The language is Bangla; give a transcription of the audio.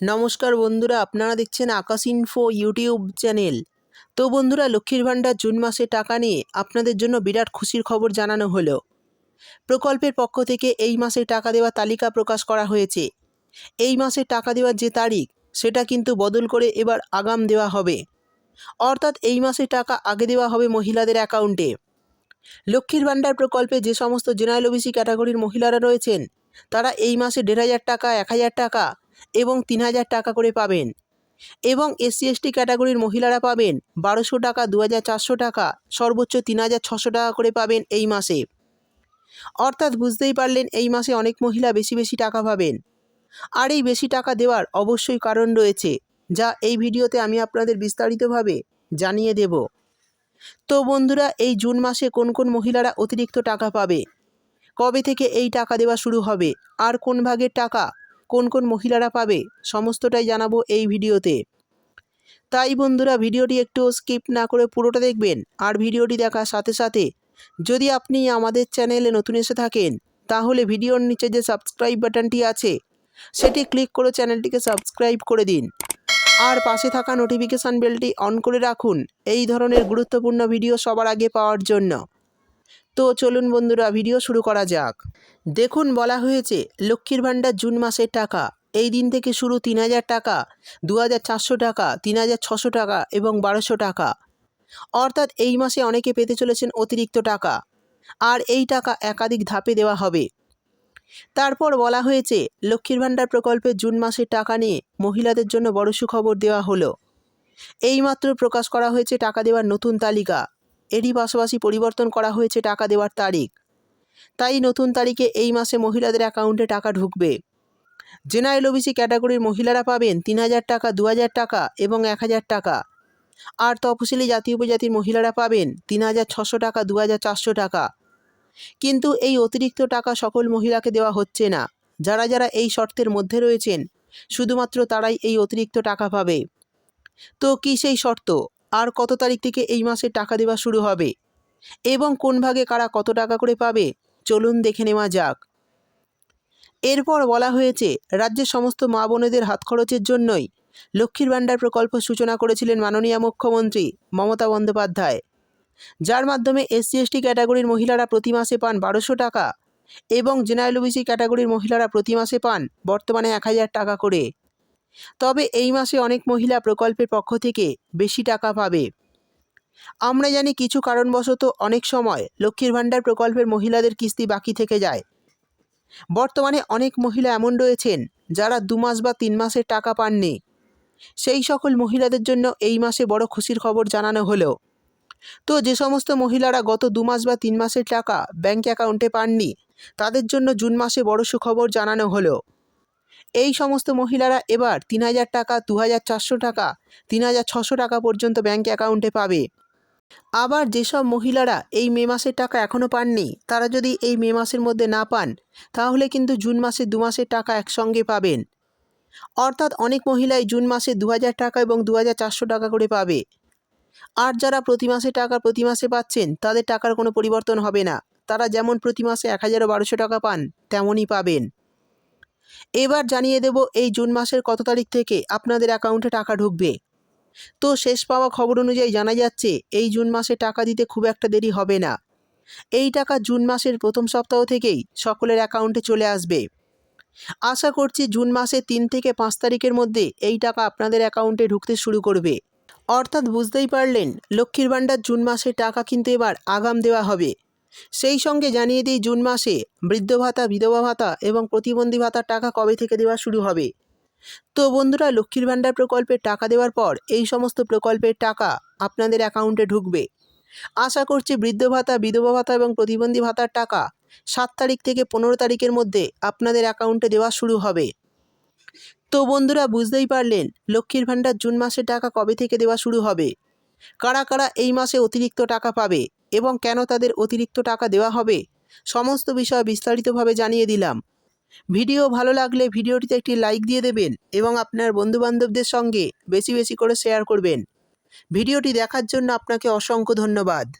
নমস্কার বন্ধুরা, আপনারা দেখছেন আকাশ ইনফো ইউটিউব চ্যানেল তো বন্ধুরা, লক্ষ্মীর ভাণ্ডার জুন মাসে টাকা নিয়ে আপনাদের জন্য বিরাট খুশির খবর জানানো হলো। প্রকল্পের পক্ষ থেকে এই মাসে টাকা দেওয়ার তালিকা প্রকাশ করা হয়েছে। এই মাসে টাকা দেওয়ার যে তারিখ, সেটা কিন্তু বদল করে এবার আগাম দেওয়া হবে। অর্থাৎ এই মাসে টাকা আগে দেওয়া হবে মহিলাদের অ্যাকাউন্টে। লক্ষ্মীর ভাণ্ডার প্রকল্পে যে সমস্ত জেনারেল ওবিসি ক্যাটাগরির মহিলারা রয়েছেন, তারা এই মাসে দেড় হাজার টাকা, এক হাজার টাকা এবং তিন হাজার টাকা করে পাবেন। এবং এসসি এসটি ক্যাটাগরির মহিলারা পাবেন বারোশো টাকা দু হাজার চারশো টাকা, সর্বোচ্চ তিন হাজার ছশো টাকা করে পাবেন এই মাসে। অর্থাৎ বুঝতেই পারলেন এই মাসে অনেক মহিলা বেশি বেশি টাকা পাবেন। আর এই বেশি টাকা দেওয়ার অবশ্যই কারণ রয়েছে, যা এই ভিডিওতে আমি আপনাদের বিস্তারিতভাবে জানিয়ে দেব। তো বন্ধুরা, এই জুন মাসে কোন কোন মহিলারা অতিরিক্ত টাকা পাবে? কবে থেকে এই টাকা দেওয়া শুরু হবে? আর কোন ভাগের টাকা কোন কোন মহিলারা পাবে সমস্তটাই জানাব এই ভিডিওতে। তাই বন্ধুরা, ভিডিওটি একটু স্কিপ না করে পুরোটা দেখবেন আর ভিডিওটি দেখার সাথে সাথে যদি আপনি আমাদের চ্যানেলে নতুন এসে থাকেন, তাহলে ভিডিওর নিচে যে সাবস্ক্রাইব বাটনটি আছে, সেটি ক্লিক করে চ্যানেলটিকে সাবস্ক্রাইব করে দিন। আর পাশে থাকা নোটিফিকেশান বেলটি অন করে রাখুন। এই ধরনের গুরুত্বপূর্ণ ভিডিও সবার আগে পাওয়ার জন্য। তো চলুন বন্ধুরা ভিডিও শুরু করা যাক। দেখুন, বলা হয়েছে লক্ষ্মীর ভাণ্ডার জুন মাসের টাকা, এই দিন থেকে শুরু তিন হাজার টাকা, দু হাজার চারশো টাকা, তিন হাজার ছশো টাকা এবং বারোশো টাকা। অর্থাৎ এই মাসে অনেকে পেতে চলেছেন অতিরিক্ত টাকা, আর এই টাকা একাধিক ধাপে দেওয়া হবে। তারপর বলা হয়েছে লক্ষ্মীর ভাণ্ডার প্রকল্পের জুন মাসের টাকা নিয়ে মহিলাদের জন্য বড় সুখবর দেওয়া হলো। এইমাত্র প্রকাশ করা হয়েছে টাকা দেওয়ার নতুন তালিকা। এরই পাশাপাশি পরিবর্তন করা হয়েছে টাকা দেওয়ার তারিখ। তাই নতুন তারিখে এই মাসে মহিলাদের অ্যাকাউন্টে টাকা ঢুকবে। জেনারেল ওবিসি ক্যাটাগরির মহিলারা পাবেন তিন হাজার টাকা, দু হাজার টাকা এবং এক হাজার টাকা। আর তফসিলি জাতি উপজাতির মহিলারা পাবেন তিন হাজার ছশো টাকা, দু হাজার চারশো টাকা। কিন্তু এই অতিরিক্ত টাকা সকল মহিলাকে দেওয়া হচ্ছে না। যারা যারা এই শর্তের মধ্যে রয়েছেন, শুধুমাত্র তারাই এই অতিরিক্ত টাকা পাবে। তো কী সেই শর্ত? আর কত তারিখ থেকে এই মাসে টাকা দেওয়া শুরু হবে? এবং কোন ভাগে কারা কত টাকা করে পাবে? চলুন দেখে নেওয়া যাক। এরপর বলা হয়েছে, রাজ্যের সমস্ত মা বোনেদের হাত খরচের জন্যই লক্ষ্মীর ভাণ্ডার প্রকল্প সূচনা করেছিলেন মাননীয় মুখ্যমন্ত্রী মমতা বন্দ্যোপাধ্যায়। যার মাধ্যমে এসসি এসটি ক্যাটাগরির মহিলারা প্রতি মাসে পান বারোশো টাকা এবং জেনারেল ওবিসি ক্যাটাগরির মহিলারা প্রতি মাসে পান বর্তমানে এক হাজার টাকা করে। তবে এই মাসে অনেক মহিলা প্রকল্পের পক্ষ থেকে বেশি টাকা পাবে। আমরা জানি কিছু কারণবশত অনেক সময় লক্ষ্মীর ভাণ্ডার প্রকল্পের মহিলাদের কিস্তি বাকি থেকে যায়। বর্তমানে অনেক মহিলা এমন রয়েছেন যারা দু মাস বা তিন মাসের টাকা পাননি। সেই সকল মহিলাদের জন্য এই মাসে বড় খুশির খবর জানানো হলো। তো যে সমস্ত মহিলারা গত দু মাস বা তিন মাসের টাকা ব্যাঙ্ক অ্যাকাউন্টে পাননি, তাদের জন্য জুন মাসে বড় সুখবর জানানো হলো। এই সমস্ত মহিলারা এবার তিন হাজার টাকা, দু হাজার চারশো টাকা, তিন হাজার ছশো টাকা পর্যন্ত ব্যাঙ্ক অ্যাকাউন্টে পাবে। আবার যেসব মহিলারা এই মে মাসের টাকা এখনও পাননি, তারা যদি এই মে মাসের মধ্যে না পান, তাহলে কিন্তু জুন মাসে দু মাসের টাকা একসঙ্গে পাবেন। অর্থাৎ অনেক মহিলাই জুন মাসে দু হাজার টাকা এবং দু হাজার চারশো টাকা করে পাবে। আর যারা প্রতি মাসে টাকা প্রতি মাসে পাচ্ছেন, তাদের টাকার কোনো পরিবর্তন হবে না। তারা যেমন প্রতি মাসে এক হাজার বারোশো টাকা পান, তেমনই পাবেন। এবার জানিয়ে দেব এই জুন মাসের কত তারিখ থেকে আপনাদের অ্যাকাউন্টে টাকা ঢুকবে। তো শেষ পাওয়া খবর অনুযায়ী জানা যাচ্ছে, এই জুন মাসে টাকা দিতে খুব একটা দেরি হবে না। এই টাকা জুন মাসের প্রথম সপ্তাহ থেকেই সকলের অ্যাকাউন্টে চলে আসবে। আশা করছি জুন মাসের তিন থেকে পাঁচ তারিখের মধ্যে এই টাকা আপনাদের অ্যাকাউন্টে ঢুকতে শুরু করবে। অর্থাৎ বুঝতেই পারলেন, লক্ষ্মীর ভাণ্ডার জুন মাসে টাকা কিন্তু এবার আগাম দেওয়া হবে। সেই সঙ্গে জানিয়ে দিই জুন মাসে বৃদ্ধ ভাতা, বিধবা ভাতা এবং প্রতিবন্ধী ভাতার টাকা কবে থেকে দেওয়া শুরু হবে। তো বন্ধুরা, লক্ষ্মীর ভাণ্ডার প্রকল্পের টাকা দেওয়ার পর এই সমস্ত প্রকল্পের টাকা আপনাদের অ্যাকাউন্টে ঢুকবে। আশা করছি বৃদ্ধ ভাতা, বিধবা ভাতা এবং প্রতিবন্ধী ভাতার টাকা সাত তারিখ থেকে পনেরো তারিখের মধ্যে আপনাদের অ্যাকাউন্টে দেওয়া শুরু হবে। তো বন্ধুরা, বুঝতেই পারলেন লক্ষ্মীর ভাণ্ডার জুন মাসে টাকা কবে থেকে দেওয়া শুরু হবে। কারা কারা এই মাসে অতিরিক্ত টাকা পাবে? এবং কেন তাদের অতিরিক্ত টাকা দেওয়া হবে? সমস্ত বিষয় বিস্তারিতভাবে জানিয়ে দিলাম। ভিডিও ভালো লাগলে ভিডিওটিতে একটি লাইক দিয়ে দেবেন এবং আপনার বন্ধুবান্ধবদের সঙ্গে বেশি বেশি করে শেয়ার করবেন। ভিডিওটি দেখার জন্য আপনাকে অসংখ্য ধন্যবাদ।